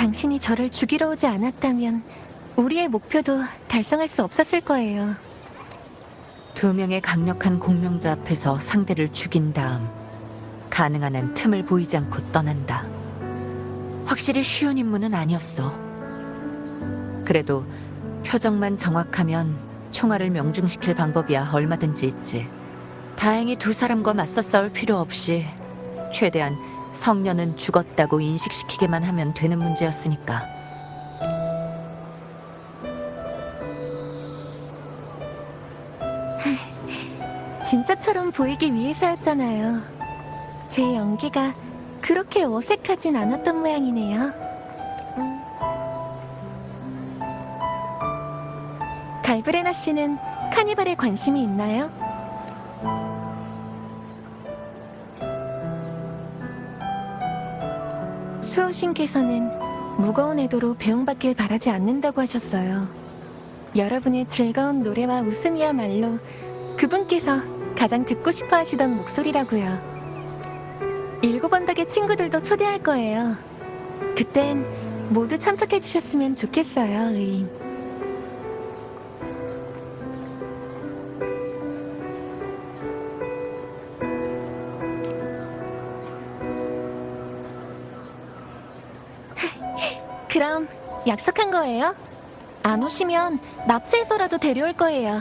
당신이 저를 죽이러 오지 않았다면 우리의 목표도 달성할 수 없었을 거예요. 두 명의 강력한 공명자 앞에서 상대를 죽인 다음 가능한 한 틈을 보이지 않고 떠난다. 확실히 쉬운 임무는 아니었어. 그래도 표정만 정확하면 총알을 명중시킬 방법이야 얼마든지 있지. 다행히 두 사람과 맞서 싸울 필요 없이 최대한 성녀는 죽었다고 인식시키게만 하면 되는 문제였으니까. 진짜처럼 보이기 위해서였잖아요. 제 연기가 그렇게 어색하진 않았던 모양이네요. 음. 갈브레나 씨는 카니발에 관심이 있나요? 수호신께서는 무거운 애도로 배웅받길 바라지 않는다고 하셨어요. 여러분의 즐거운 노래와 웃음이야말로 그분께서 가장 듣고 싶어 하시던 목소리라고요. 일곱 언덕의 친구들도 초대할 거예요. 그땐 모두 참석해 주셨으면 좋겠어요, 의인. 그럼 약속한 거예요? 안 오시면 납치해서라도 데려올 거예요.